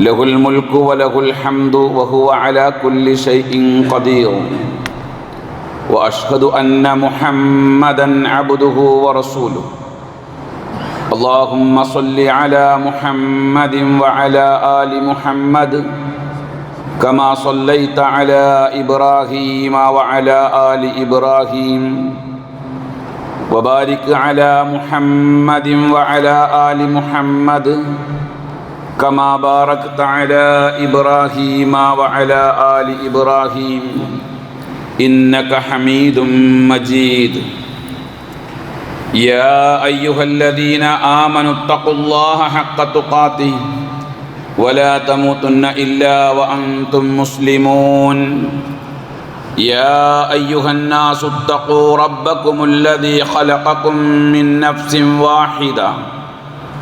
له الملك وله الحمد وهو على كل شيء قدير. وأشهد أن محمدا عبده ورسوله. اللهم صل على محمد وعلى آل محمد كما صليت على إبراهيم وعلى آل إبراهيم. وبارك على محمد وعلى آل محمد كما باركت على إبراهيم وعلى آل إبراهيم. إنك حميد مجيد. يا أيها الذين آمنوا اتقوا الله حق تقاته ولا تموتن إلا وأنتم مسلمون. يا أيها الناس اتقوا ربكم الذي خلقكم من نفس واحدة.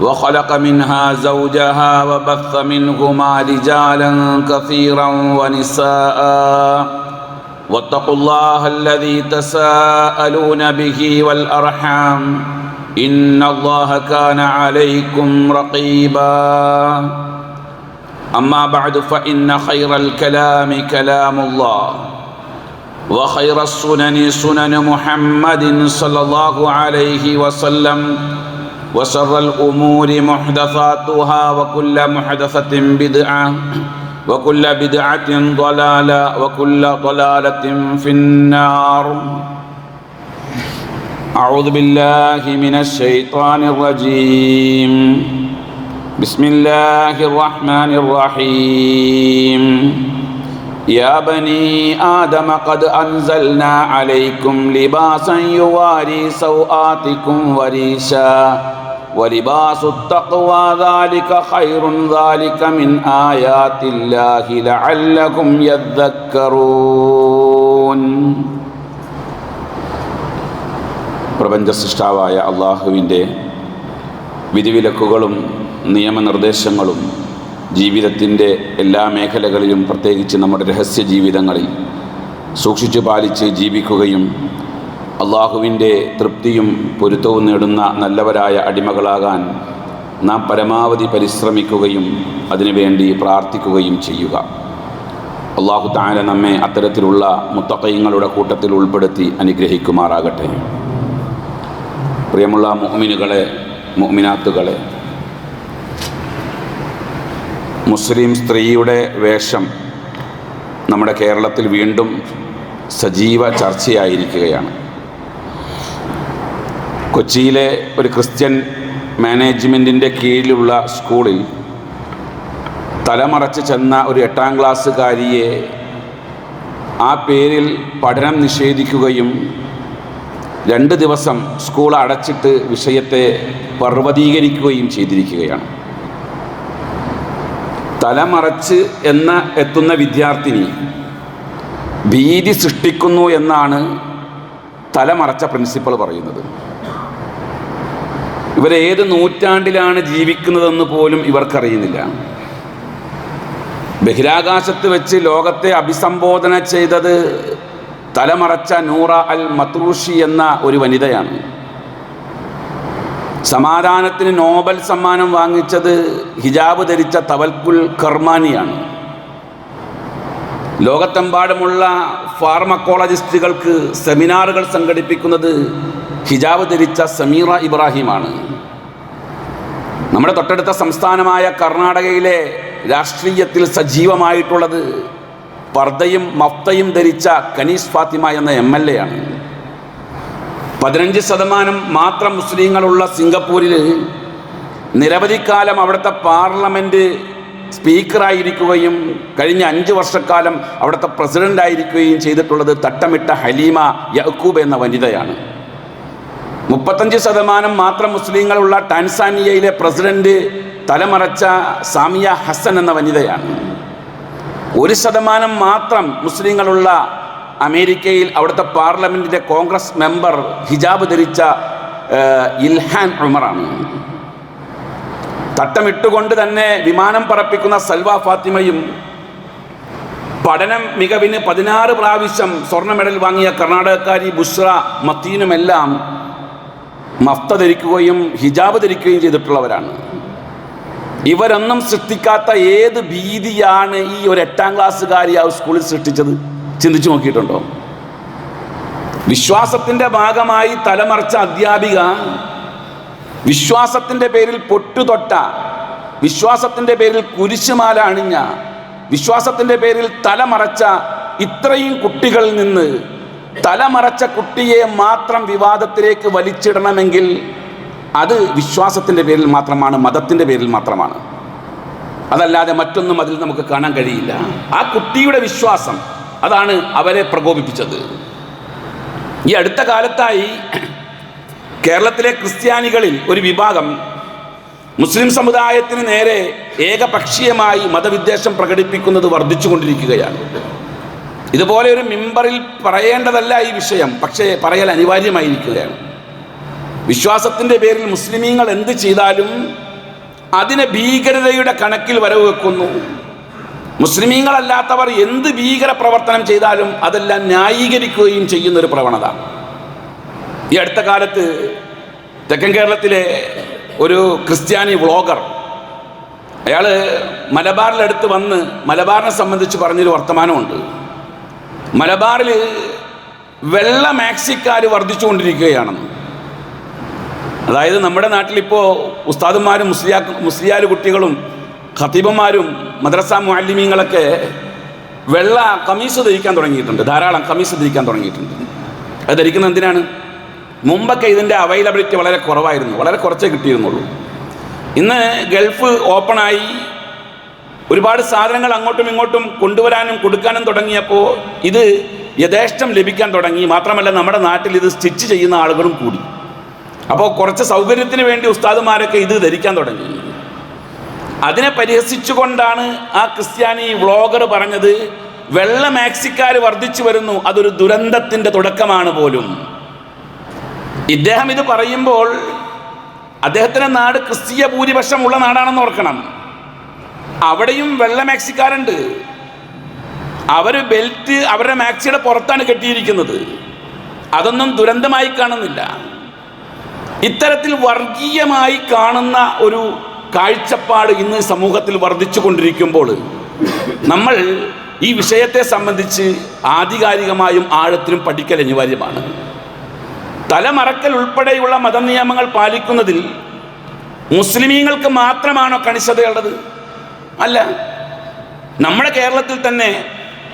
وخلق منها زوجها وبث منهما رجالا كثيرا ونساء. واتقوا الله الذي تساءلون به والأرحام. إن الله كان عليكم رقيبا. أما بعد فإن خير الكلام كلام الله. وخير السنن سنن محمد صلى الله عليه وسلم. وشر الأمور محدثاتها وكل محدثة بدعة وكل بدعة ضلالة وكل ضلالة في النار. أعوذ بالله من الشيطان الرجيم. بسم الله الرحمن الرحيم. يا بني آدم قد أنزلنا عليكم لباسا يواري سوآتكم وريشا. ولباس التقوى ذلك خير ذلك من آيات الله لعلكم يذكرون പ്രപഞ്ച സൃഷ്ടാവായ അള്ളാഹുവിൻ്റെ വിധിവിലക്കുകളും നിയമനിർദ്ദേശങ്ങളും ജീവിതത്തിൻ്റെ എല്ലാ മേഖലകളിലും പ്രത്യേകിച്ച് നമ്മുടെ രഹസ്യ ജീവിതങ്ങളിൽ സൂക്ഷിച്ചു പാലിച്ച് ജീവിക്കുകയും അള്ളാഹുവിന്റെ തൃപ്തിയും പൊരുത്തവും നേടുന്ന നല്ലവരായ അടിമകളാകാൻ നാം പരമാവധി പരിശ്രമിക്കുകയും അതിനുവേണ്ടി പ്രാർത്ഥിക്കുകയും ചെയ്യുക. അള്ളാഹു താര നമ്മെ അത്തരത്തിലുള്ള മുത്തക്കയങ്ങളുടെ കൂട്ടത്തിൽ ഉൾപ്പെടുത്തി അനുഗ്രഹിക്കുമാറാകട്ടെ. പ്രിയമുള്ള മുഹ്മിനുകളെ മുഹ്മിനാത്തുകളെ മുസ്ലിം സ്ത്രീയുടെ വേഷം നമ്മുടെ കേരളത്തിൽ വീണ്ടും സജീവ ചർച്ചയായിരിക്കുകയാണ്. കൊച്ചിയിലെ ഒരു ക്രിസ്ത്യൻ മാനേജ്മെന്റിന്റെ കീഴിലുള്ള സ്കൂളിൽ തലമറച്ച് ചെന്ന ഒരു എട്ടാം ക്ലാസ്സുകാരിയെ ആ പേരിൽ പഠനം നിഷേധിക്കുകയും രണ്ട് ദിവസം സ്കൂൾ അടച്ചിട്ട് വിഷയത്തെ പർവതീകരിക്കുകയും ചെയ്തിരിക്കുകയാണ്. തലമറച്ച് എന്ന എത്തുന്ന വിദ്യാർത്ഥിനി ഭീതി സൃഷ്ടിക്കുന്നു എന്നാണ് തലമറച്ച പ്രിൻസിപ്പൾ പറയുന്നത്. ഇവരേത് നൂറ്റാണ്ടിലാണ് ജീവിക്കുന്നതെന്ന് പോലും ഇവർക്കറിയുന്നില്ല. ബഹിരാകാശത്ത് വെച്ച് ലോകത്തെ അഭിസംബോധന ചെയ്തത് തലമറച്ച നൂറ അൽ മത്രൂഷി എന്ന ഒരു വനിതയാണ്. സമാധാനത്തിന് നോബൽ സമ്മാനം വാങ്ങിച്ചത് ഹിജാബ് ധരിച്ച തവൽക്കുൽ കർമാനിയാണ്. ലോകത്തെമ്പാടുമുള്ള ഫാർമക്കോളജിസ്റ്റുകൾക്ക് സെമിനാറുകൾ സംഘടിപ്പിക്കുന്നത് ഹിജാബ് ധരിച്ച സമീറ ഇബ്രാഹിമാണ്. നമ്മുടെ തൊട്ടടുത്ത സംസ്ഥാനമായ കർണാടകയിലെ രാഷ്ട്രീയത്തിൽ സജീവമായിട്ടുള്ളത് പർദ്ദയും മഫ്തയും ധരിച്ച കനീസ് ഫാത്തിമ എന്ന എം എൽ എ ആണ്. പതിനഞ്ച് ശതമാനം മാത്രം മുസ്ലിങ്ങളുള്ള സിംഗപ്പൂരിൽ നിരവധി കാലം അവിടുത്തെ പാർലമെന്റ് സ്പീക്കറായിരിക്കുകയും കഴിഞ്ഞ അഞ്ച് വർഷക്കാലം അവിടുത്തെ പ്രസിഡന്റായിരിക്കുകയും ചെയ്തിട്ടുള്ളത് തട്ടമിട്ട ഹലീമ യഹക്കൂബ് എന്ന വനിതയാണ്. മുപ്പത്തഞ്ച് ശതമാനം മാത്രം മുസ്ലിങ്ങളുള്ള ടാൻസാനിയയിലെ പ്രസിഡന്റ് തലമറച്ച സാമിയ ഹസൻ എന്ന വനിതയാണ്. ഒരു ശതമാനം മാത്രം മുസ്ലിങ്ങളുള്ള അമേരിക്കയിൽ അവിടുത്തെ പാർലമെന്റിന്റെ കോൺഗ്രസ് മെമ്പർ ഹിജാബ് ധരിച്ച ഇൽഹാൻ ഉമറാണ്. തട്ടമിട്ടുകൊണ്ട് തന്നെ വിമാനം പറപ്പിക്കുന്ന സൽവ ഫാത്തിമയും പഠനം മികവിന് പതിനാറ് പ്രാവശ്യം സ്വർണ മെഡൽ വാങ്ങിയ കർണാടകക്കാരി ബുഷ്ര മത്തീനുമെല്ലാം മഫ്ത ധരിക്കുകയും ഹിജാബ് ധരിക്കുകയും ചെയ്തിട്ടുള്ളവരാണ്. ഇവരൊന്നും സൃഷ്ടിക്കാത്ത ഏത് ഭീതിയാണ് ഈ ഒരു എട്ടാം ക്ലാസ്സുകാരി ആ സ്കൂളിൽ സൃഷ്ടിച്ചത്? ചിന്തിച്ചു നോക്കിയിട്ടുണ്ടോ? വിശ്വാസത്തിന്റെ ഭാഗമായി തലമറച്ച അധ്യാപിക വിശ്വാസത്തിന്റെ പേരിൽ പൊട്ടുതൊട്ട വിശ്വാസത്തിന്റെ പേരിൽ കുരിശുമാല അണിഞ്ഞ വിശ്വാസത്തിന്റെ പേരിൽ തലമറച്ച ഇത്രയും കുട്ടികളിൽ നിന്ന് തലമറച്ച കുട്ടിയെ മാത്രം വിവാദത്തിലേക്ക് വലിച്ചിടണമെങ്കിൽ അത് വിശ്വാസത്തിന്റെ പേരിൽ മാത്രമാണ് മതത്തിന്റെ പേരിൽ മാത്രമാണ്. അതല്ലാതെ മറ്റൊന്നും അതിൽ നമുക്ക് കാണാൻ കഴിയില്ല. ആ കുട്ടിയുടെ വിശ്വാസം അതാണ് അവരെ പ്രകോപിപ്പിച്ചത്. ഈ അടുത്ത കാലത്തായി കേരളത്തിലെ ക്രിസ്ത്യാനികളിൽ ഒരു വിഭാഗം മുസ്ലിം സമുദായത്തിന് നേരെ ഏകപക്ഷീയമായി മതവിദ്വേഷം പ്രകടിപ്പിക്കുന്നത് വർദ്ധിച്ചുകൊണ്ടിരിക്കുകയാണ്. ഇതുപോലെ ഒരു മിമ്പറിൽ പറയേണ്ടതല്ല ഈ വിഷയം പക്ഷേ പറയൽ അനിവാര്യമായിരിക്കുകയാണ്. വിശ്വാസത്തിന്റെ പേരിൽ മുസ്ലിമീങ്ങൾ എന്ത് ചെയ്താലും അതിനെ ഭീകരതയുടെ കണക്കിൽ വരവ് വെക്കുന്നു. മുസ്ലിമീങ്ങളല്ലാത്തവർ എന്ത് ഭീകര പ്രവർത്തനം ചെയ്താലും അതെല്ലാം ന്യായീകരിക്കുകയും ചെയ്യുന്നൊരു പ്രവണത. ഈ അടുത്ത കാലത്ത് തെക്കൻ കേരളത്തിലെ ഒരു ക്രിസ്ത്യാനി വ്ളോഗർ അയാൾ മലബാറിലടുത്ത് വന്ന് മലബാറിനെ സംബന്ധിച്ച് പറഞ്ഞൊരു വർത്തമാനമുണ്ട്. മലബാറിൽ വെള്ള മാക്സിക്കാർ വർദ്ധിച്ചുകൊണ്ടിരിക്കുകയാണെന്ന് അതായത് നമ്മുടെ നാട്ടിലിപ്പോൾ ഉസ്താദന്മാരും മുസ്ലിയാ മുസ്ലിയാർ കുട്ടികളും ഖത്തീബന്മാരും മദ്രസ മാലിമ്യങ്ങളൊക്കെ വെള്ള കമീസ് ധരിക്കാൻ തുടങ്ങിയിട്ടുണ്ട്. ധാരാളം കമീസ് ധരിക്കാൻ തുടങ്ങിയിട്ടുണ്ട്. അത് ധരിക്കുന്നത് എന്തിനാണ്? മുമ്പൊക്കെ ഇതിന്റെ അവൈലബിലിറ്റി വളരെ കുറവായിരുന്നു. വളരെ കുറച്ചേ കിട്ടിയിരുന്നുള്ളൂ. ഇന്ന് ഗൾഫ് ഓപ്പണായി ഒരുപാട് സാധനങ്ങൾ അങ്ങോട്ടും ഇങ്ങോട്ടും കൊണ്ടുവരാനും കൊടുക്കാനും തുടങ്ങിയപ്പോൾ ഇത് യഥേഷ്ടം ലഭിക്കാൻ തുടങ്ങി. മാത്രമല്ല നമ്മുടെ നാട്ടിൽ ഇത് സ്റ്റിച്ച് ചെയ്യുന്ന ആളുകളും കൂടി. അപ്പോൾ കുറച്ച് സൗകര്യത്തിന് വേണ്ടി ഉസ്താദുമാരൊക്കെ ഇത് ധരിക്കാൻ തുടങ്ങി. അതിനെ പരിഹസിച്ചുകൊണ്ടാണ് ആ ക്രിസ്ത്യാനി വ്ളോഗർ പറഞ്ഞത് വെള്ള മാക്സിക്കാർ വർദ്ധിച്ചു വരുന്നു അതൊരു ദുരന്തത്തിന്റെ തുടക്കമാണ് പോലും. ഇദ്ദേഹം ഇത് പറയുമ്പോൾ അദ്ദേഹത്തിന്റെ നാട് ക്രിസ്തീയ ഭൂരിപക്ഷമുള്ള നാടാണെന്ന് ഓർക്കണം. അവിടെയും വെള്ള മാക്സിക്കാരുണ്ട്. അവർ ബെൽറ്റ് അവരുടെ മാക്സിയുടെ പുറത്താണ് കെട്ടിയിരിക്കുന്നത്. അതൊന്നും ദുരന്തമായി കാണുന്നില്ല. ഇത്തരത്തിൽ വർഗീയമായി കാണുന്ന ഒരു കാഴ്ചപ്പാട് ഇന്ന് സമൂഹത്തിൽ വർദ്ധിച്ചു കൊണ്ടിരിക്കുമ്പോൾ നമ്മൾ ഈ വിഷയത്തെ സംബന്ധിച്ച് ആധികാരികമായും ആഴത്തിലും പഠിക്കൽ അനിവാര്യമാണ് തലമറക്കൽ ഉൾപ്പെടെയുള്ള മതനിയമങ്ങൾ പാലിക്കുന്നതിൽ മുസ്ലിമീങ്ങൾക്ക് മാത്രമാണോ കണിശതയുള്ളത്? അല്ല. നമ്മുടെ കേരളത്തിൽ തന്നെ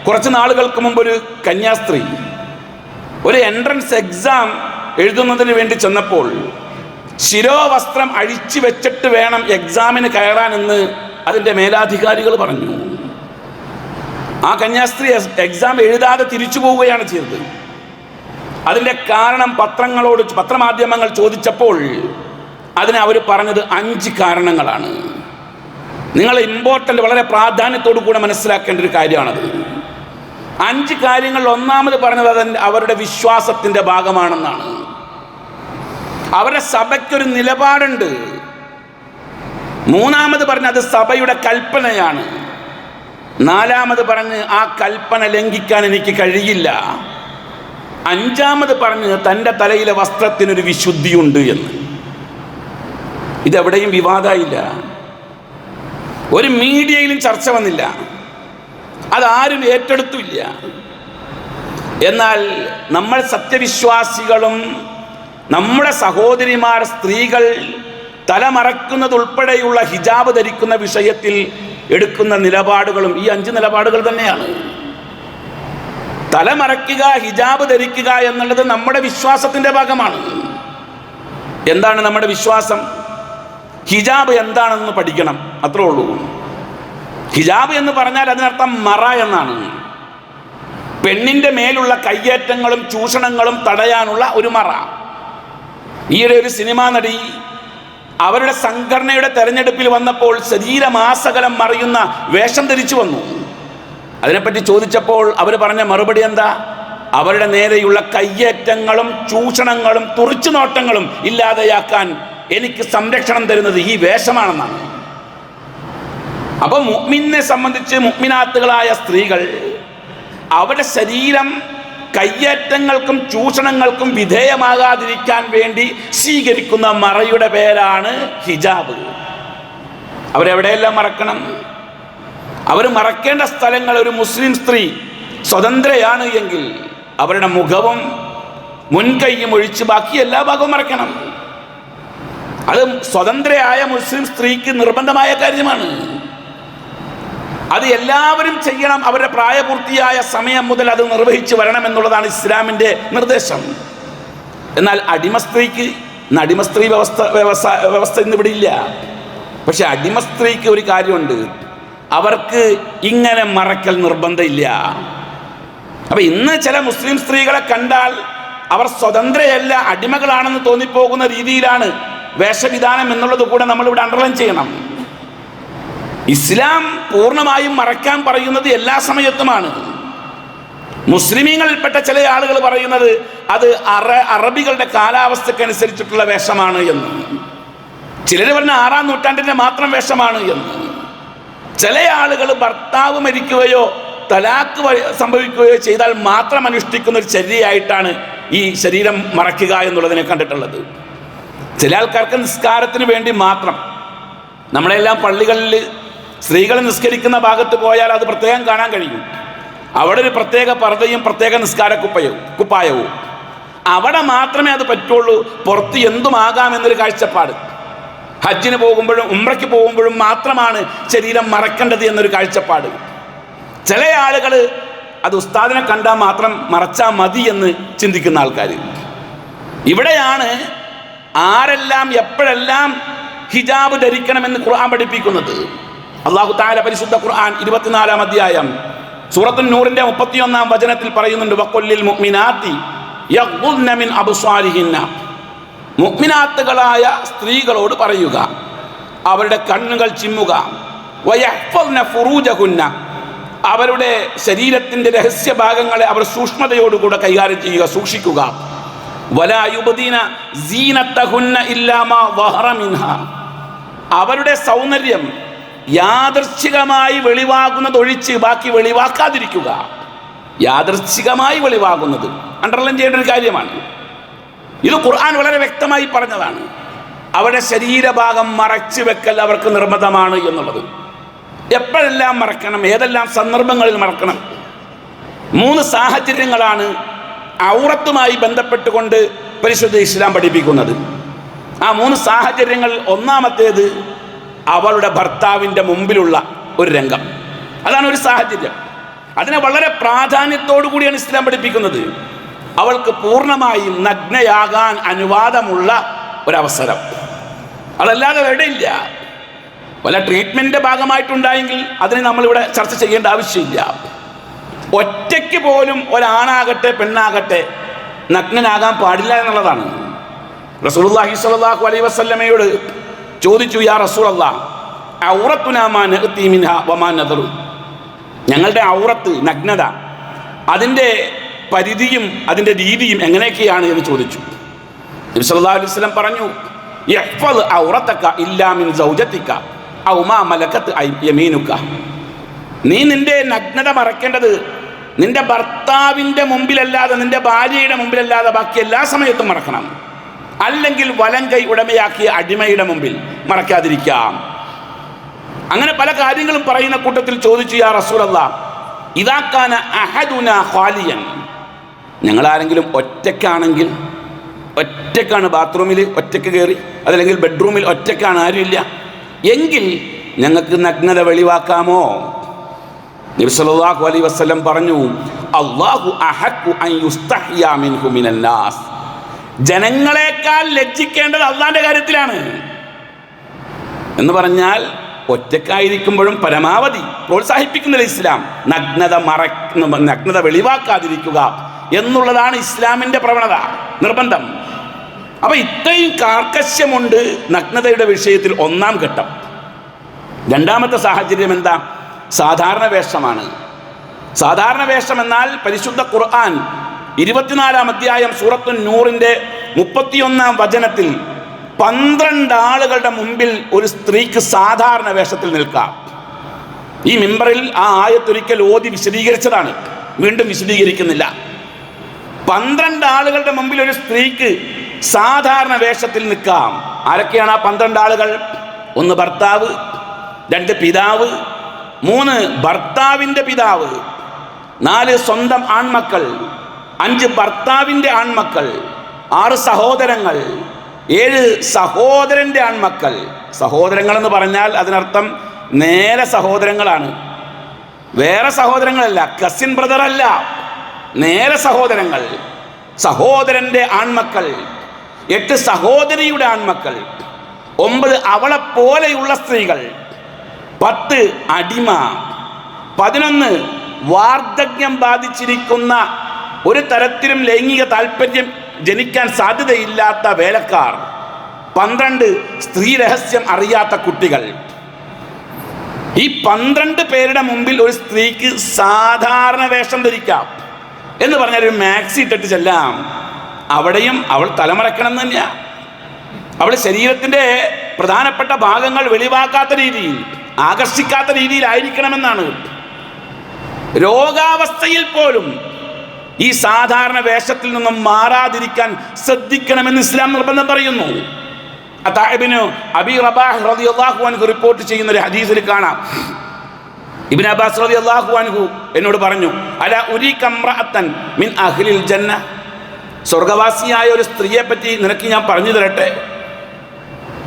കുറച്ച് നാളുകൾക്ക് മുമ്പ് ഒരു കന്യാസ്ത്രീ ഒരു എൻട്രൻസ് എക്സാം എഴുതുന്നതിന് വേണ്ടി ചെന്നപ്പോൾ ശിരോവസ്ത്രം അഴിച്ചു വെച്ചിട്ട് വേണം എക്സാമിന് കയറാനെന്ന് അതിന്റെ മേലാധികാരികൾ പറഞ്ഞു. ആ കന്യാസ്ത്രീ എക്സാം എഴുതാതെ തിരിച്ചു പോവുകയാണ് ചെയ്തത്. അതിന്റെ കാരണം പത്രങ്ങളോട് പത്രമാധ്യമങ്ങൾ ചോദിച്ചപ്പോൾ അതിന് അവർ പറഞ്ഞത് അഞ്ച് കാരണങ്ങളാണ്. നിങ്ങൾ ഇമ്പോർട്ടന്റ് വളരെ പ്രാധാന്യത്തോടു കൂടെ മനസ്സിലാക്കേണ്ട ഒരു കാര്യമാണത്. അഞ്ച് കാര്യങ്ങൾ ഒന്നാമത് പറഞ്ഞത് അത് അവരുടെ വിശ്വാസത്തിന്റെ ഭാഗമാണെന്നാണ്. അവരുടെ സഭയ്ക്കൊരു നിലപാടുണ്ട്. മൂന്നാമത് പറഞ്ഞ അത് സഭയുടെ കൽപ്പനയാണ്. നാലാമത് പറഞ്ഞ് ആ കൽപ്പന ലംഘിക്കാൻ എനിക്ക് കഴിയില്ല. അഞ്ചാമത് പറഞ്ഞ് തന്റെ തലയിലെ വസ്ത്രത്തിനൊരു വിശുദ്ധിയുണ്ട് എന്ന്. ഇതെവിടെയും വിവാദമായില്ല ഒരു മീഡിയയിലും ചർച്ച വന്നില്ല. അതാരും ഏറ്റെടുത്തില്ല എന്നാൽ നമ്മൾ സത്യവിശ്വാസികളും നമ്മുടെ സഹോദരിമാർ സ്ത്രീകൾ തലമറക്കുന്നതുൾപ്പെടെയുള്ള ഹിജാബ് ധരിക്കുന്ന വിഷയത്തിൽ എടുക്കുന്ന നിലപാടുകളും ഈ അഞ്ച് നിലപാടുകൾ തന്നെയാണ്. തലമറക്കുക ഹിജാബ് ധരിക്കുക എന്നുള്ളത് നമ്മുടെ വിശ്വാസത്തിന്റെ ഭാഗമാണ്. എന്താണ് നമ്മുടെ വിശ്വാസം? ഹിജാബ് എന്താണെന്ന് പഠിക്കണം. അത്രേ ഉള്ളൂ. ഹിജാബ് എന്ന് പറഞ്ഞാൽ അതിനർത്ഥം മറ എന്നാണ്. പെണ്ണിന്റെ മേലുള്ള കയ്യേറ്റങ്ങളും ചൂഷണങ്ങളും തടയാനുള്ള ഒരു മറ. ഈയിടെ ഒരു സിനിമാ നടി അവരുടെ സംഘടനയുടെ തെരഞ്ഞെടുപ്പിൽ വന്നപ്പോൾ ശരീരമാസകലം മറിയുന്ന വേഷം ധരിച്ചു വന്നു. അതിനെപ്പറ്റി ചോദിച്ചപ്പോൾ അവർ പറഞ്ഞ മറുപടി എന്താ? അവരുടെ നേരെയുള്ള കയ്യേറ്റങ്ങളും ചൂഷണങ്ങളും തുറിച്ചുനോട്ടങ്ങളും ഇല്ലാതെയാക്കാൻ എനിക്ക് സംരക്ഷണം തരുന്നത് ഈ വേഷമാണെന്നാണ്. അപ്പൊ മുഅ്മിനെ സംബന്ധിച്ച് മുഗ്മിനാത്തുകളായ സ്ത്രീകൾ അവരുടെ ശരീരം കയ്യേറ്റങ്ങൾക്കും ചൂഷണങ്ങൾക്കും വിധേയമാകാതിരിക്കാൻ വേണ്ടി സ്വീകരിക്കുന്ന മറയുടെ പേരാണ് ഹിജാബ്. അവരെവിടെയെല്ലാം മറക്കണം? അവർ മറക്കേണ്ട സ്ഥലങ്ങൾ ഒരു മുസ്ലിം സ്ത്രീ സ്വതന്ത്രയാണ് എങ്കിൽ അവരുടെ മുഖവും മുൻകൈയും ഒഴിച്ച് ബാക്കി എല്ലാ ഭാഗവും മറക്കണം. അത് സ്വതന്ത്രയായ മുസ്ലിം സ്ത്രീക്ക് നിർബന്ധമായ കാര്യമാണ്. അത് എല്ലാവരും ചെയ്യണം അവരുടെ പ്രായപൂർത്തിയായ സമയം മുതൽ അത് നിർവഹിച്ചു വരണം എന്നുള്ളതാണ് ഇസ്ലാമിന്റെ നിർദ്ദേശം. എന്നാൽ അടിമ സ്ത്രീക്ക് അടിമ സ്ത്രീ വ്യവസ്ഥ വ്യവസ്ഥ വ്യവസ്ഥ ഇന്ന് ഇവിടെ ഇല്ല. പക്ഷെ അടിമ സ്ത്രീക്ക് ഒരു കാര്യമുണ്ട്. അവർക്ക് ഇങ്ങനെ മറക്കൽ നിർബന്ധമില്ല. അപ്പൊ ഇന്ന് ചില മുസ്ലിം സ്ത്രീകളെ കണ്ടാൽ അവർ സ്വതന്ത്രയല്ല അടിമകളാണെന്ന് തോന്നിപ്പോകുന്ന രീതിയിലാണ് വേഷവിധാനം എന്നുള്ളത് കൂടെ നമ്മളിവിടെ അണ്ടർലൈൻ ചെയ്യണം. ഇസ്ലാം പൂർണമായും മറക്കാൻ പറയുന്നത് എല്ലാ സമയത്തുമാണ്. മുസ്ലിമീങ്ങളിൽപ്പെട്ട ചില ആളുകൾ പറയുന്നത് അത് അറ അറബികളുടെ കാലാവസ്ഥക്കനുസരിച്ചിട്ടുള്ള വേഷമാണ് എന്ന്. ചിലർ പറഞ്ഞ ആറാം നൂറ്റാണ്ടിന്റെ മാത്രം വേഷമാണ് എന്ന്. ചില ആളുകൾ ഭർത്താവ് മരിക്കുകയോ തലാക്ക് സംഭവിക്കുകയോ ചെയ്താൽ മാത്രം അനുഷ്ഠിക്കുന്ന ഒരു ചര്യയായിട്ടാണ് ഈ ശരീരം മറക്കുക എന്നുള്ളതിനെ കണ്ടിട്ടുള്ളത്. ചില ആൾക്കാർക്ക് നിസ്കാരത്തിന് വേണ്ടി മാത്രം. നമ്മളെല്ലാം പള്ളികളിൽ സ്ത്രീകൾ നിസ്കരിക്കുന്ന ഭാഗത്ത് പോയാൽ അത് പ്രത്യേകം കാണാൻ കഴിയും. അവിടെ ഒരു പ്രത്യേക പർദ്ദയും പ്രത്യേക നിസ്കാര കുപ്പയവും കുപ്പായവും. അവിടെ മാത്രമേ അത് പറ്റുള്ളൂ. പുറത്ത് എന്തുമാകാം എന്നൊരു കാഴ്ചപ്പാട്. ഹജ്ജിന് പോകുമ്പോഴും ഉമ്രയ്ക്ക് പോകുമ്പോഴും മാത്രമാണ് ശരീരം മറക്കേണ്ടത് എന്നൊരു കാഴ്ചപ്പാട്. ചില ആളുകൾ അത് ഉസ്താദിനെ കണ്ടാൽ മാത്രം മറച്ചാൽ മതി എന്ന് ചിന്തിക്കുന്ന ആൾക്കാർ ഇവിടെയാണ് ആരെല്ലാം എപ്പോഴെല്ലാം ഹിജാബ് ധരിക്കണമെന്ന് ഖുർആൻ പഠിപ്പിക്കുന്നത്? അള്ളാഹു താല പരിശുദ്ധ ഖുർആൻ ഇരുപത്തിനാലാം അധ്യായം സൂറത്തുൻ നൂറിന്റെ മുപ്പത്തിയൊന്നാം വചനത്തിൽ പറയുന്നുണ്ട് വക്കൊല്ലിൽ മുഅ്മിനാത്തി യഗ്ദുദ്ന മിൻ അബ്സാരിഹിന്ന. മുഅ്മിനാത്തുകളായ സ്ത്രീകളോട് പറയുക അവരുടെ കണ്ണുകൾ ചിമ്മുക വയഹ്ഫുന ഫുറൂജഹുന്ന. അവരുടെ ശരീരത്തിന്റെ രഹസ്യ ഭാഗങ്ങളെ അവർ സൂക്ഷ്മതയോടുകൂടെ കൈകാര്യം ചെയ്യുക സൂക്ഷിക്കുക. അവരുടെ സൗന്ദര്യം യാദർച്ഛികമായി വെളിവാകുന്നത് ഒഴിച്ച് ബാക്കി വെളിവാക്കാതിരിക്കുക. യാദർച്ഛികമായി വെളിവാകുന്നത്. അണ്ടർലൈൻ ചെയ്യേണ്ട ഒരു കാര്യമാണ്. ഇത് ഖുർആൻ വളരെ വ്യക്തമായി പറഞ്ഞതാണ്. അവരുടെ ശരീരഭാഗം മറച്ചു വെക്കൽ അവർക്ക് നിർബന്ധമാണ് എന്നുള്ളത്. എപ്പോഴെല്ലാം മറക്കണം? ഏതെല്ലാം സന്ദർഭങ്ങളിൽ മറക്കണം? മൂന്ന് സാഹചര്യങ്ങളാണ് ഔറത്തുമായി ബന്ധപ്പെട്ടുകൊണ്ട് പരിശുദ്ധ ഇസ്ലാം പഠിപ്പിക്കുന്നത്. ആ മൂന്ന് സാഹചര്യങ്ങൾ ഒന്നാമത്തേത് അവളുടെ ഭർത്താവിന്റെ മുമ്പിലുള്ള ഒരു രംഗം. അതാണ് ഒരു സാഹചര്യം. അതിനെ വളരെ പ്രാധാന്യത്തോടു കൂടിയാണ് ഇസ്ലാം പഠിപ്പിക്കുന്നത്. അവൾക്ക് പൂർണമായും നഗ്നയാകാൻ അനുവാദമുള്ള ഒരവസരം. അതല്ലാതെ എവിടെയില്ല വല്ല ട്രീറ്റ്മെന്റിന്റെ ഭാഗമായിട്ടുണ്ടായെങ്കിൽ അതിന് നമ്മളിവിടെ ചർച്ച ചെയ്യേണ്ട ആവശ്യമില്ല. ഒറ്റയ്ക്ക് പോലും ഒരാണാകട്ടെ പെണ്ണാകട്ടെ നഗ്നനാകാൻ പാടില്ല എന്നുള്ളതാണ്. റസൂലുള്ളാഹി സ്വല്ലല്ലാഹു അലൈഹി വസല്ലമയോട് ചോദിച്ചു യാ വമാ വമാനദറു ഞങ്ങളുടെ ഔറത്ത് നഗ്നത അതിന്റെ പരിധിയും അതിന്റെ രീതിയും എങ്ങനെയൊക്കെയാണ് എന്ന് ചോദിച്ചു. നബി സല്ലല്ലാഹു അലൈഹി വസല്ലം പറഞ്ഞു യഹ്ഫദ് ഔറത്തക ഇല്ലാ മിൻ സൗജത്തിക ഔ മാ മലക്കത്ത് യമീനുക. നീ നിന്റെ നഗ്നത മറക്കേണ്ടത് നിന്റെ ഭർത്താവിന്റെ മുമ്പിലല്ലാതെ നിന്റെ ഭാര്യയുടെ മുമ്പിലല്ലാതെ ബാക്കി എല്ലാ സമയത്തും മറക്കണം. അല്ലെങ്കിൽ വലം കൈ ഉടമയാക്കിയ അടിമയുടെ മുമ്പിൽ മറക്കാതിരിക്കാം. അങ്ങനെ പല കാര്യങ്ങളും പറയുന്ന കൂട്ടത്തിൽ ചോദിച്ചു യാ റസൂലല്ല ഇതാക്കാന അഹദുന ഖാലിയൻ. ഞങ്ങൾ ആരെങ്കിലും ഒറ്റക്കാണെങ്കിൽ ഒറ്റക്കാണ് ബാത്റൂമിൽ ഒറ്റയ്ക്ക് കയറി അതല്ലെങ്കിൽ ബെഡ്റൂമിൽ ഒറ്റക്കാണ് ആരുമില്ല. എങ്കിൽ ഞങ്ങൾക്ക് നഗ്നത വെളിവാക്കാമോ? നബി സല്ലല്ലാഹു അലൈഹി വസല്ലം പറഞ്ഞു നാസ്. ജനങ്ങളെക്കാൾ ലജ്ജിക്കേണ്ടത് അള്ളാന്റെ കാര്യത്തിലാണ്. എന്ന് പറഞ്ഞാൽ ഒറ്റക്കായിരിക്കുമ്പോഴും പരമാവധി പ്രോത്സാഹിപ്പിക്കുന്നില്ല ഇസ്ലാം? നഗ്നത മറ നഗ്നത വെളിവാക്കാതിരിക്കുക എന്നുള്ളതാണ് ഇസ്ലാമിന്റെ പ്രവണത നിർബന്ധം. അപ്പൊ ഇത്രയും കാർക്കശ്യമുണ്ട് നഗ്നതയുടെ വിഷയത്തിൽ ഒന്നാം ഘട്ടം. രണ്ടാമത്തെ സാഹചര്യം എന്താ? സാധാരണ വേഷമാണ്. സാധാരണ വേഷം എന്നാൽ പരിശുദ്ധ ഖുർആൻ ഇരുപത്തിനാലാം അധ്യായം സൂറത്തു നൂറിന്റെ മുപ്പത്തിയൊന്നാം വചനത്തിൽ പന്ത്രണ്ട് ആളുകളുടെ മുമ്പിൽ ഒരു സ്ത്രീക്ക് സാധാരണ വേഷത്തിൽ നിൽക്കാം. ഈ മെമ്പറിൽ ആ ആയത്തൊരിക്കൽ ഓതി വിശദീകരിച്ചതാണ്. വീണ്ടും വിശദീകരിക്കുന്നില്ല. പന്ത്രണ്ട് ആളുകളുടെ മുമ്പിൽ ഒരു സ്ത്രീക്ക് സാധാരണ വേഷത്തിൽ നിൽക്കാം. ആരൊക്കെയാണ് ആ പന്ത്രണ്ട് ആളുകൾ ഒന്ന് ഭർത്താവ് രണ്ട് പിതാവ് മൂന്ന് ഭർത്താവിന്റെ പിതാവ് നാല് സ്വന്തം ആൺമക്കൾ അഞ്ച് ഭർത്താവിന്റെ ആൺമക്കൾ ആറ് സഹോദരങ്ങൾ ഏഴ് സഹോദരന്റെ ആൺമക്കൾ. സഹോദരങ്ങൾ എന്ന് പറഞ്ഞാൽ അതിനർത്ഥം നേരെ സഹോദരങ്ങളാണ്. വേറെ സഹോദരങ്ങളല്ല കസിൻ ബ്രദർ അല്ല. നേരെ സഹോദരങ്ങൾ സഹോദരന്റെ ആൺമക്കൾ എട്ട് സഹോദരിയുടെ ആൺമക്കൾ ഒമ്പത് അവളെ പോലെയുള്ള സ്ത്രീകൾ. പത്ത് അടിമ. പതിനൊന്ന് വാർദ്ധക്യം ബാധിച്ചിരിക്കുന്ന ഒരു തരത്തിലും ലൈംഗിക താല്പര്യം ജനിക്കാൻ സാധ്യതയില്ലാത്ത വേലക്കാർ. പന്ത്രണ്ട് സ്ത്രീ രഹസ്യം അറിയാത്ത കുട്ടികൾ. ഈ പന്ത്രണ്ട് പേരുടെ മുമ്പിൽ ഒരു സ്ത്രീക്ക് സാധാരണ വേഷം ധരിക്കാം. എന്ന് പറഞ്ഞാൽ ഒരു മാക്സി ഇട്ടിട്ട് ചെല്ലാം. അവിടെയും അവൾ തലമറക്കണം തന്നെയാണ് അവൾ ശരീരത്തിന്റെ പ്രധാനപ്പെട്ട ഭാഗങ്ങൾ വെളിവാക്കാത്ത രീതിയിൽ. ആകർഷിക്കാത്ത രീതിയിലായിരിക്കണമെന്നാണ്. രോഗാവസ്ഥയിൽ പോലും ഈ സാധാരണ വേഷത്തിൽ നിന്നും മാറാതിരിക്കാൻ ശ്രദ്ധിക്കണമെന്ന് ഇസ്ലാം നിർബന്ധം പറയുന്നു. അതായബിന് അബി റബാഹ് റളിയല്ലാഹു അൻഹു റിപ്പോർട്ട് ചെയ്യുന്ന ഒരു ഹദീസിൽ കാണാം. ഇബ്നു അബ്ബാസ് റളിയല്ലാഹു അൻഹു എന്നോട് പറഞ്ഞു അല ഉരി കമ്രഅത്തൻ മിൻ അഹ്ലിൽ ജന്ന സ്വർഗവാസിയായ ഒരു സ്ത്രീയെ പറ്റി നിനക്ക് ഞാൻ പറഞ്ഞു തരട്ടെ?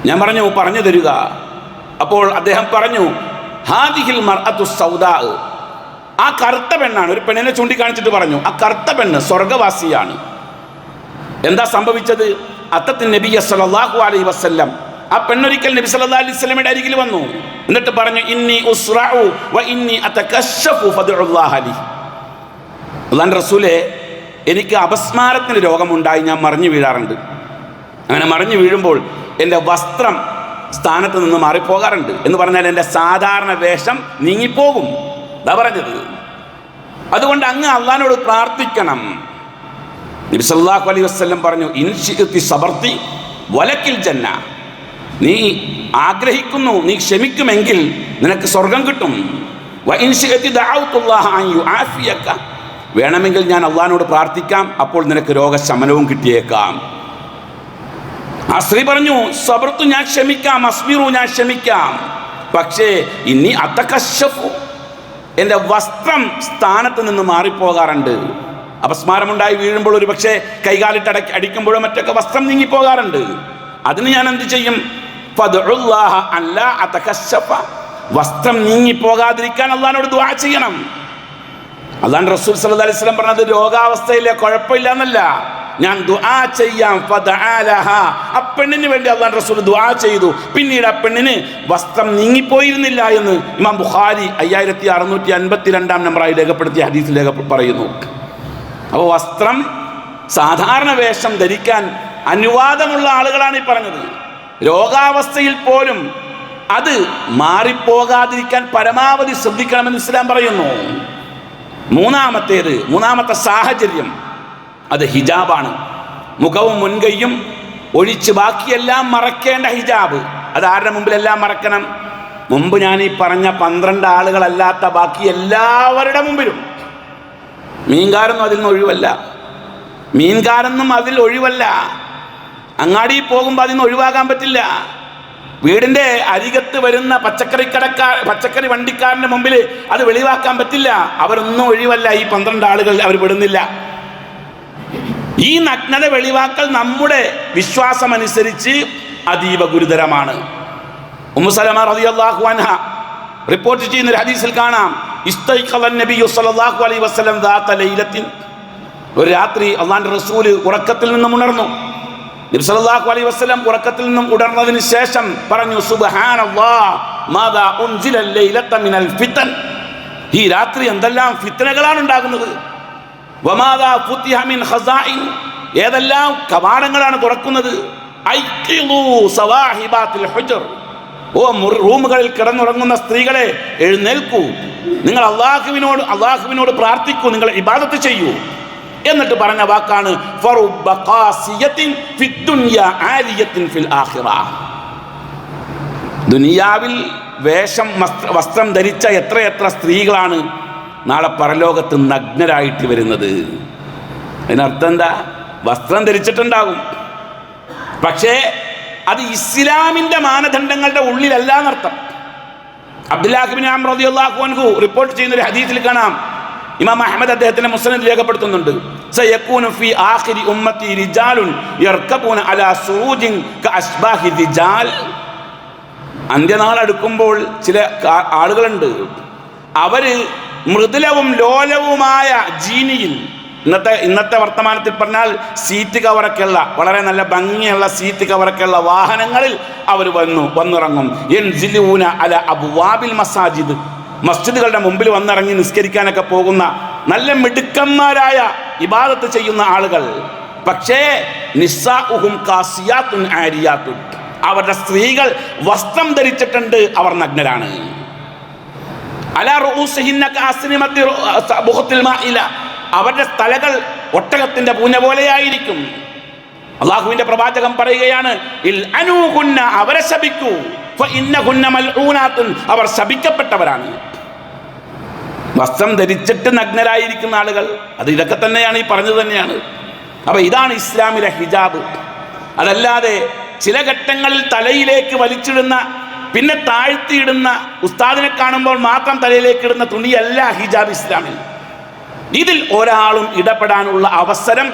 ഞാൻ പറഞ്ഞു പറഞ്ഞു തരിക. അപ്പോൾ അദ്ദേഹം പറഞ്ഞു ഹാദിഹിൽ മർഅത്തു സൗദാ. ആ കറുത്ത പെണ്ണാണ് ഒരു പെണ്ണിനെ ചൂണ്ടിക്കാണിച്ചിട്ട് പറഞ്ഞു ആ കറുത്ത പെണ്ണ് സ്വർഗവാസിയാണ്. എന്താ സംഭവിച്ചത്? അത്തത്തിൻ നബി സല്ലല്ലാഹു അലൈഹി വസല്ലം ആ പെണ്ണൊരിക്കൽ നബി സല്ലല്ലാഹു അലൈഹി വസല്ലമയുടെ അരികിൽ വന്നു. എന്നിട്ട് പറഞ്ഞു ഇന്നി ഉസ്റഉ വ ഇന്നി അതകശഫു ഫദ്ഉല്ലാഹ ലി. അല്ലാഹു റസൂലേ എനിക്ക് അപസ്മാരത്തിന് രോഗമുണ്ടായി ഞാൻ മറിഞ്ഞു വീഴാറുണ്ട്. അങ്ങനെ മറിഞ്ഞു വീഴുമ്പോൾ എന്റെ വസ്ത്രം സ്ഥാനത്ത് നിന്ന് മാറിപ്പോകാറുണ്ട്. എന്ന് പറഞ്ഞാൽ എന്റെ സാധാരണ വേഷം നീങ്ങിപ്പോകും. അതാ പറഞ്ഞത്. അതുകൊണ്ട് അങ്ങ് അള്ളഹാനോട് പ്രാർത്ഥിക്കണം. നബി സല്ലല്ലാഹു അലൈഹി വസല്ലം പറഞ്ഞു ഇൻഷിത്തി സബർത്തി വലക്കിൽ ജന്ന. നീ ആഗ്രഹിക്കുന്നു നീ ക്ഷമിക്കുമെങ്കിൽ നിനക്ക് സ്വർഗം കിട്ടും. വേണമെങ്കിൽ ഞാൻ അള്ളഹാനോട് പ്രാർത്ഥിക്കാം അപ്പോൾ നിനക്ക് രോഗശമനവും കിട്ടിയേക്കാം. ആ സ്ത്രീ പറഞ്ഞു സബർത്തു ഞാൻ ക്ഷമിക്കാം അസ്മിറു ഞാൻ ക്ഷമിക്കാം. പക്ഷേ ഇനി അത്തക്കശഫു എന്റെ വസ്ത്രം സ്ഥാനത്ത് നിന്ന് മാറിപ്പോകാറുണ്ട്. അപസ്മാരമുണ്ടായി വീഴുമ്പോൾ ഒരു പക്ഷേ കൈകാലിട്ട് അടക്കി അടിക്കുമ്പോഴോ മറ്റൊക്കെ വസ്ത്രം നീങ്ങിപ്പോകാറുണ്ട്. അതിന് ഞാൻ എന്ത് ചെയ്യും? അല്ല അതകശഫ. വസ്ത്രം നീങ്ങിപ്പോകാതിരിക്കാൻ അള്ളഹാനോട് ദുആ ചെയ്യണം. അള്ളാൻ റസൂൽ സല്ലു അലൈഹി പറഞ്ഞത് രോഗാവസ്ഥയിലെ കുഴപ്പമില്ല എന്നല്ല. ഞാൻ ദുആ ചെയ്യാം. ആ പെണ്ണിന് വേണ്ടി അള്ളാൻ റസൂൽ ദുആ ചെയ്തു. പിന്നീട് ആ പെണ്ണിന് വസ്ത്രം നീങ്ങിപ്പോയിരുന്നില്ല എന്ന് ഇമാം ബുഖാരി അയ്യായിരത്തി അറുന്നൂറ്റി അൻപത്തി നമ്പറായി രേഖപ്പെടുത്തിയ ഹദീസിൽ രേഖ പറയുന്നു. അപ്പോൾ വസ്ത്രം സാധാരണ വേഷം ധരിക്കാൻ അനുവാദമുള്ള ആളുകളാണ് ഈ പറഞ്ഞത്. രോഗാവസ്ഥയിൽ പോലും അത് മാറിപ്പോകാതിരിക്കാൻ പരമാവധി ശ്രദ്ധിക്കണമെന്ന് ഇസ്ലാം പറയുന്നു. മൂന്നാമത്തേത് മൂന്നാമത്തെ സാഹചര്യം. അത് ഹിജാബാണ്. മുഖവും മുൻകൈയും ഒഴിച്ച് ബാക്കിയെല്ലാം മറക്കേണ്ട ഹിജാബ്. അത് ആരുടെ മുമ്പിലെല്ലാം മറക്കണം? മുമ്പ് ഞാൻ ഈ പറഞ്ഞ പന്ത്രണ്ട് ആളുകളല്ലാത്ത ബാക്കി എല്ലാവരുടെ മുമ്പിലും. മീൻകാരൊന്നും അതിൽ നിന്ന് ഒഴിവല്ല. മീൻകാരൊന്നും അതിൽ ഒഴിവല്ല. അങ്ങാടി പോകുമ്പോൾ അതിൽ നിന്ന് ഒഴിവാകാൻ പറ്റില്ല. വീടിന്റെ അരികത്ത് വരുന്ന പച്ചക്കറി കടക്കാർ പച്ചക്കറി വണ്ടിക്കാരന്റെ മുമ്പിൽ അത് വെളിവാക്കാൻ പറ്റില്ല. അവരൊന്നും ഒഴിവല്ല. ഈ പന്ത്രണ്ട് ആളുകൾ അവർ വിടുന്നില്ല. ഈ നഗ്നത വെളിവാക്കൽ നമ്മുടെ വിശ്വാസമനുസരിച്ച് അതീവ ഗുരുതരമാണ്. റളിയല്ലാഹു അൻഹ റിപ്പോർട്ട് ചെയ്യുന്ന ഒരു ഹദീസിൽ കാണാം. സല്ലല്ലാഹു അലൈഹി വസല്ലം ഒരു രാത്രി അള്ളാന്റെ റസൂൽ ഉറക്കത്തിൽ നിന്നും ഉണർന്നു. നബി സല്ലല്ലാഹു അലൈഹി വസല്ലം ഉറക്കത്തിൽ നിന്നും ഉണർന്നതിന് ശേഷം പറഞ്ഞു സുബ്ഹാനല്ലാഹ് മാദാ ഉൻസില ഈ രാത്രി എന്തെല്ലാം ഫിത്തനകളാണ് ഉണ്ടാകുന്നത്? ഏതെല്ലാം കവാടങ്ങളാണ് തുറക്കുന്നത്. ഓ റൂമുകളിൽ കിടന്നുറങ്ങുന്ന സ്ത്രീകളെ എഴുന്നേൽക്കൂ. നിങ്ങൾ അള്ളാഹുവിനോട് അള്ളാഹുവിനോട് പ്രാർത്ഥിക്കൂ നിങ്ങൾ ഇബാദത്ത് ചെയ്യൂ. എന്നിട്ട് പറഞ്ഞ വാക്കാണ് ദുനിയാവിൽ വേഷം വസ്ത്രം ധരിച്ച എത്രയെത്ര സ്ത്രീകളാണ് നാളെ പരലോകത്ത് നഗ്നരായിട്ട് വരുന്നത്. അതിനർത്ഥം എന്താ? വസ്ത്രം ധരിച്ചിട്ടുണ്ടാകും. പക്ഷേ അത് ഇസ്ലാമിന്റെ മാനദണ്ഡങ്ങളുടെ ഉള്ളിലല്ല എന്നർത്ഥം അബ്ദുല്ലാഹിബിൻ റളിയല്ലാഹു അൻഹു റിപ്പോർട്ട് ചെയ്യുന്ന ഒരു ഹദീസിൽ കാണാം. ഇമാം അഹമ്മദ് അദ്ദേഹത്തിന്റെ മുസ്ലിം രേഖപ്പെടുത്തുന്നുണ്ട്. സയകൂനു ഫി ആഖിരി ഉമ്മത്തി റിജാലുൻ അലാ കഅസ്ബാഹി അന്ത്യനാൾ അടുക്കുമ്പോൾ ചില ആളുകളുണ്ട്. അവർ മൃദുലവും ലോലവുമായ ജീനിയിൽ ഇന്നത്തെ ഇന്നത്തെ വർത്തമാനത്തിൽ പറഞ്ഞാൽ സീറ്റ് കവറൊക്കെയുള്ള വളരെ നല്ല ഭംഗിയുള്ള സീറ്റ് കവറൊക്കെയുള്ള വാഹനങ്ങളിൽ അവർ വന്നു വന്നിറങ്ങും. അല അബുവാബിൽ മസാജിദ്. മസ്ജിദുകളുടെ മുമ്പിൽ വന്നിറങ്ങി നിസ്കരിക്കാനൊക്കെ പോകുന്ന നല്ല മിടുക്കന്മാരായ ഇബാദത്ത് ചെയ്യുന്ന ആളുകൾ. പക്ഷേ കാസിയാത്തുൻ അവരുടെ സ്ത്രീകൾ വസ്ത്രം ധരിച്ചിട്ടുണ്ട് അവർ നഗ്നരാണ്. അവരുടെ തലകൾ ഒട്ടകത്തിന്റെ പൂഞ്ഞ പോലെയായിരിക്കും. അള്ളാഹുവിന്റെ പ്രവാചകം പറയുകയാണ് അവരെ ശപിക്കൂ. അവർ ശപിക്കപ്പെട്ടവരാണ്. വസ്ത്രം ധരിച്ചിട്ട് നഗ്നരായിരിക്കുന്ന ആളുകൾ അത് ഇതൊക്കെ തന്നെയാണ് ഈ പറഞ്ഞത് തന്നെയാണ്. അപ്പൊ ഇതാണ് ഇസ്ലാമിലെ ഹിജാബ്. അതല്ലാതെ ചില ഘട്ടങ്ങളിൽ തലയിലേക്ക് വലിച്ചിടുന്ന പിന്നെ താഴ്ത്തിയിടുന്ന ഉസ്താദിനെ കാണുമ്പോൾ മാത്രം തലയിലേക്ക് ഇടുന്ന തുണിയല്ല ഹിജാബ് ഇസ്ലാമിൽ. ഇതിൽ ഒരാളും ഇടപെടാനുള്ള അവസരം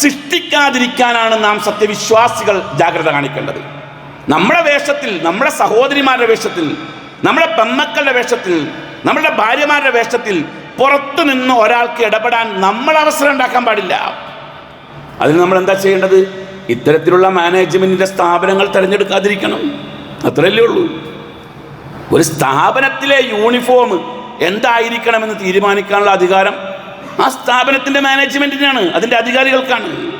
സൃഷ്ടിക്കാതിരിക്കാനാണ് നാം സത്യവിശ്വാസികൾ ജാഗ്രത കാണിക്കേണ്ടത്. നമ്മുടെ വേഷത്തിൽ നമ്മുടെ സഹോദരിമാരുടെ വേഷത്തിൽ നമ്മുടെ പെമ്മക്കളുടെ വേഷത്തിൽ നമ്മുടെ ഭാര്യമാരുടെ വേഷത്തിൽ പുറത്തു നിന്ന് ഒരാൾക്ക് ഇടപെടാൻ നമ്മൾ അവസരം ഉണ്ടാക്കാൻ പാടില്ല. അതിന് നമ്മൾ എന്താ ചെയ്യേണ്ടത്? ഇത്തരത്തിലുള്ള മാനേജ്മെന്റിന്റെ സ്ഥാപനങ്ങൾ തിരഞ്ഞെടുക്കാതിരിക്കണം. അത്രയല്ലേ ഉള്ളൂ. ഒരു സ്ഥാപനത്തിലെ യൂണിഫോം എന്തായിരിക്കണമെന്ന് തീരുമാനിക്കാനുള്ള അധികാരം ആ സ്ഥാപനത്തിന്റെ മാനേജ്മെന്റിനാണ് അതിന്റെ അധികാരികൾക്കാണ്.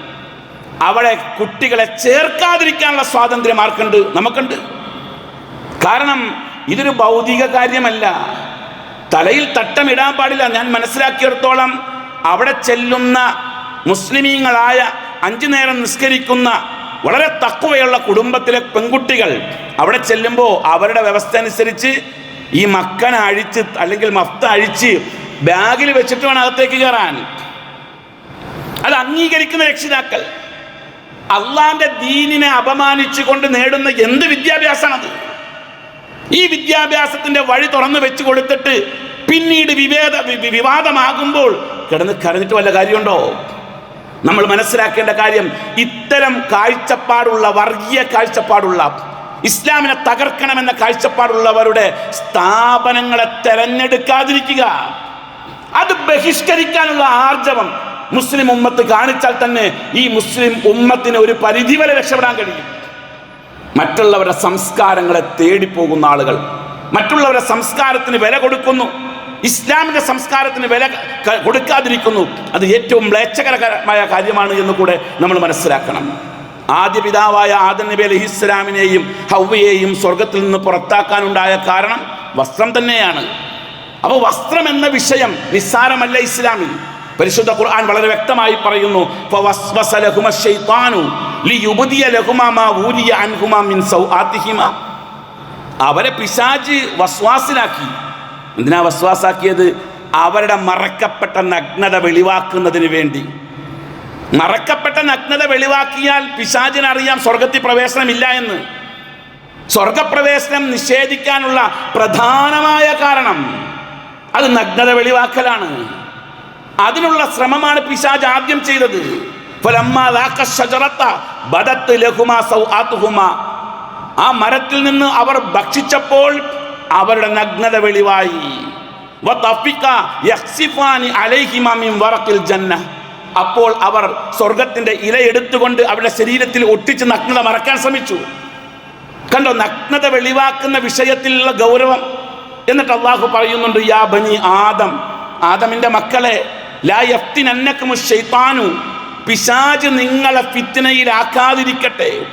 അവിടെ കുട്ടികളെ ചേർക്കാതിരിക്കാനുള്ള സ്വാതന്ത്ര്യം ആർക്കുണ്ട്? നമുക്കുണ്ട്. കാരണം ഇതൊരു ഭൗതിക കാര്യമല്ല. തലയിൽ തട്ടമിടാൻ പാടില്ല. ഞാൻ മനസ്സിലാക്കിയിടത്തോളം അവിടെ ചെല്ലുന്ന മുസ്ലിമീങ്ങളായ അഞ്ചു നേരം നിസ്കരിക്കുന്ന വളരെ തക്കുവയുള്ള കുടുംബത്തിലെ പെൺകുട്ടികൾ അവിടെ ചെല്ലുമ്പോൾ അവരുടെ വ്യവസ്ഥ അനുസരിച്ച് ഈ മക്കൻ അഴിച്ച് അല്ലെങ്കിൽ മഫ്ത അഴിച്ച് ബാഗിൽ വെച്ചിട്ട് വേണം അകത്തേക്ക് കയറാൻ. അത് അംഗീകരിക്കുന്ന രക്ഷിതാക്കൾ. അള്ളാന്റെ ദീനിനെ അപമാനിച്ചുകൊണ്ട് നേടുന്ന എന്ത് വിദ്യാഭ്യാസമാണത്? ഈ വിദ്യാഭ്യാസത്തിന്റെ വഴി തുറന്നു വെച്ച് കൊടുത്തിട്ട് പിന്നീട് വിവേദ വിവാദമാകുമ്പോൾ കിടന്ന് കരഞ്ഞിട്ട് വല്ല കാര്യമുണ്ടോ? നമ്മൾ മനസ്സിലാക്കേണ്ട കാര്യം ഇത്തരം കാഴ്ചപ്പാടുള്ള വർഗീയ കാഴ്ചപ്പാടുള്ള ഇസ്ലാമിനെ തകർക്കണമെന്ന കാഴ്ചപ്പാടുള്ളവരുടെ സ്ഥാപനങ്ങളെ തെരഞ്ഞെടുക്കാതിരിക്കുക. അത് ബഹിഷ്കരിക്കാനുള്ള ആർജവം മുസ്ലിം ഉമ്മത്ത് കാണിച്ചാൽ തന്നെ ഈ മുസ്ലിം ഉമ്മത്തിന് ഒരു പരിധി വരെ രക്ഷപ്പെടാൻ കഴിയും. മറ്റുള്ളവരുടെ സംസ്കാരങ്ങളെ തേടിപ്പോകുന്ന ആളുകൾ മറ്റുള്ളവരുടെ സംസ്കാരത്തിന് വില കൊടുക്കുന്നു. ഇസ്ലാമിന്റെ സംസ്കാരത്തിന് വില കൊടുക്കാതിരിക്കുന്നു. അത് ഏറ്റവും മ്ലേച്ഛകരമായ കാര്യമാണ് എന്ന് കൂടെ നമ്മൾ മനസ്സിലാക്കണം. ആദ്യ പിതാവായ ആദം നബി അലഹി ഇസ്ലാമിനെയും ഹൗവയെയും സ്വർഗത്തിൽ നിന്ന് പുറത്താക്കാനുണ്ടായ കാരണം വസ്ത്രം തന്നെയാണ്. അപ്പോൾ വസ്ത്രം എന്ന വിഷയം നിസ്സാരമല്ല ഇസ്ലാമിൽ. പരിശുദ്ധ ഖുർആൻ വളരെ വ്യക്തമായി പറയുന്നു അവരെ പിശാജ് വസ്വാസിലാക്കി. എന്തിനാ വസ്വാസാക്കിയത് അവരുടെ മറക്കപ്പെട്ട നഗ്നത വെളിവാക്കുന്നതിന് വേണ്ടി. മറക്കപ്പെട്ട നഗ്നത വെളിവാക്കിയാൽ പിശാചിനറിയാം സ്വർഗത്തിൽ പ്രവേശനമില്ല എന്ന്. സ്വർഗപ്രവേശനം നിഷേധിക്കാനുള്ള പ്രധാനമായ കാരണം അത് നഗ്നത വെളിവാക്കലാണ്. അതിനുള്ള ശ്രമമാണ് പിശാജ് ആദ്യം ചെയ്തത്. ആ മരത്തിൽ നിന്ന് അവർ ഭക്ഷിച്ചപ്പോൾ അവരുടെ നഗ്നത വെളിവായി. അപ്പോൾ അവർ സ്വർഗത്തിന്റെ ഇല എടുത്തുകൊണ്ട് അവരുടെ ശരീരത്തിൽ ഒട്ടിച്ച് നഗ്നത മറക്കാൻ ശ്രമിച്ചു. കണ്ടോ നഗ്നത വെളിവാക്കുന്ന വിഷയത്തിലുള്ള ഗൗരവം. എന്നിട്ട് അള്ളാഹു പറയുന്നുണ്ട് യാ ബനി ആദം ആദമിന്റെ മക്കളെ ലാ യഫ്തിനന്നകുമു ശൈത്താനു പിശാജ് നിങ്ങളെ ഫിത്തിനയിലാക്കാതിരിക്കട്ടെ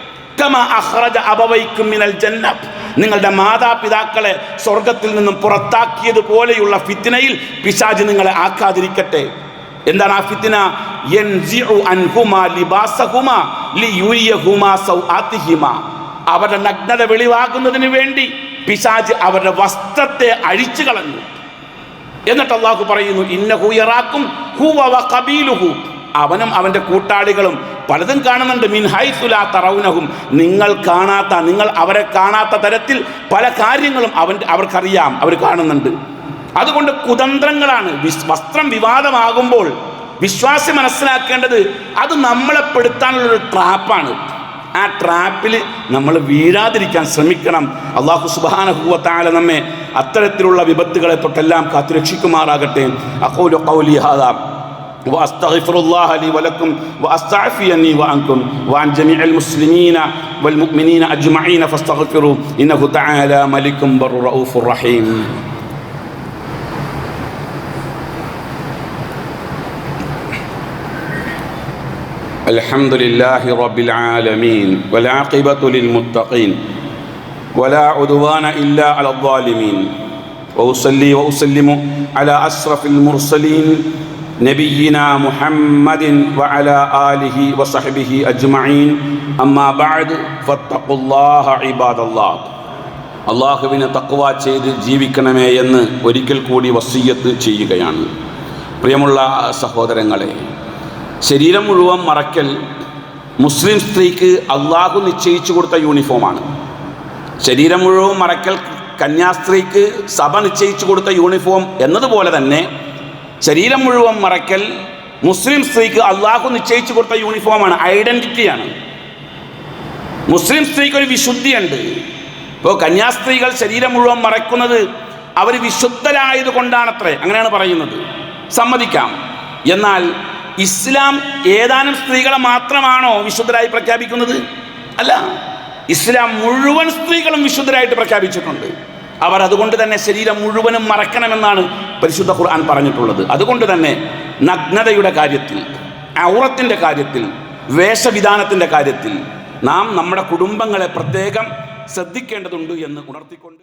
അഹ്റജ അബവൈക്കും മിനൽ ജന്ന നിങ്ങളുടെ മാതാപിതാക്കളെ സ്വർഗത്തിൽ നിന്നും പുറത്താക്കിയതുപോലെയുള്ള ഫിത്തിനയിൽ പിശാജ് നിങ്ങളെ ആക്കാതിരിക്കട്ടെ. എന്താണ് ആ ഫിത്തിന? അവരുടെ നഗ്നത വെളിവാകുന്നതിന് വേണ്ടി പിശാജ് അവരുടെ വസ്ത്രത്തെ അഴിച്ചു കളഞ്ഞു. എന്നിട്ട് അള്ളാഹു പറയുന്നു ഇന്ന ഹൂയറാക്കും അവനും അവന്റെ കൂട്ടാളികളും പലതും കാണുന്നുണ്ട്. മിൻ ഹൈസുലാ തറൗനഹും. നിങ്ങൾ കാണാത്ത നിങ്ങൾ അവരെ കാണാത്ത തരത്തിൽ പല കാര്യങ്ങളും അവൻ അവർക്കറിയാം അവർ കാണുന്നുണ്ട്. അതുകൊണ്ട് കുതന്ത്രങ്ങളാണ്. വിസ്- വസ്ത്രം വിവാദമാകുമ്പോൾ വിശ്വാസി മനസ്സിലാക്കേണ്ടത് അത് നമ്മളെ പെടുത്താനുള്ളൊരു ട്രാപ്പാണ്. ആ ട്രാപ്പിൽ നമ്മൾ വീഴാതിരിക്കാൻ ശ്രമിക്കണം. അള്ളാഹു സുബാനഹുവത്താല നമ്മെ അത്തരത്തിലുള്ള വിപത്തുകളെ തൊട്ടെല്ലാം കാത്തുരക്ഷിക്കുമാറാകട്ടെ. ഹാദാം ഹാദാ. وأستغفر الله لي ولكم واستعفيني وعنكم وعن جميع المسلمين والمؤمنين أجمعين فاستغفروا إنه تعالى ملك بر رؤوف رحيم. الحمد لله رب العالمين والعاقبة للمتقين ولا عدوان إلا على الظالمين. وأصلي وأسلم على أشرف المرسلين نبينا محمد وعلى آله وصحبه أجمعين أما بعد فاتقوا الله عباد الله അള്ളാഹുവിനെ തക്വ ചെയ്ത് ജീവിക്കണമേ എന്ന് ഒരിക്കൽ കൂടി വസീയത്ത് ചെയ്യുകയാണ് പ്രിയമുള്ള സഹോദരങ്ങളെ ശരീരം മുഴുവൻ മറക്കൽ മുസ്ലിം സ്ത്രീക്ക് അള്ളാഹു നിശ്ചയിച്ചു കൊടുത്ത യൂണിഫോമാണ് ശരീരം മുഴുവൻ മറക്കൽ കന്യാസ്ത്രീക്ക് സഭ നിശ്ചയിച്ചു കൊടുത്ത യൂണിഫോം എന്നതുപോലെ തന്നെ ശരീരം മുഴുവൻ മറയ്ക്കൽ മുസ്ലിം സ്ത്രീക്ക് അള്ളാഹു നിശ്ചയിച്ചു കൊടുത്ത യൂണിഫോമാണ് ഐഡന്റിറ്റിയാണ് മുസ്ലിം സ്ത്രീക്ക് ഒരു വിശുദ്ധിയുണ്ട്. ഇപ്പോൾ കന്യാസ്ത്രീകൾ ശരീരം മുഴുവൻ മറയ്ക്കുന്നത് അവർ വിശുദ്ധരായത് കൊണ്ടാണത്രേ അങ്ങനെയാണ് പറയുന്നത്. സമ്മതിക്കാം. എന്നാൽ ഇസ്ലാം ഏതാനും സ്ത്രീകളെ മാത്രമാണോ വിശുദ്ധരായി പ്രഖ്യാപിക്കുന്നത്? അല്ല. ഇസ്ലാം മുഴുവൻ സ്ത്രീകളും വിശുദ്ധരായിട്ട് പ്രഖ്യാപിച്ചിട്ടുണ്ട്. അവർ അതുകൊണ്ട് തന്നെ ശരീരം മുഴുവനും മറക്കണമെന്നാണ് പരിശുദ്ധ ഖുർആൻ പറഞ്ഞിട്ടുള്ളത്. അതുകൊണ്ട് തന്നെ നഗ്നതയുടെ കാര്യത്തിൽ ഔറത്തിന്റെ കാര്യത്തിൽ വേഷവിധാനത്തിന്റെ കാര്യത്തിൽ നാം നമ്മുടെ കുടുംബങ്ങളെ പ്രത്യേകം ശ്രദ്ധിക്കേണ്ടതുണ്ട് എന്ന് ഉണർത്തിക്കൊണ്ട്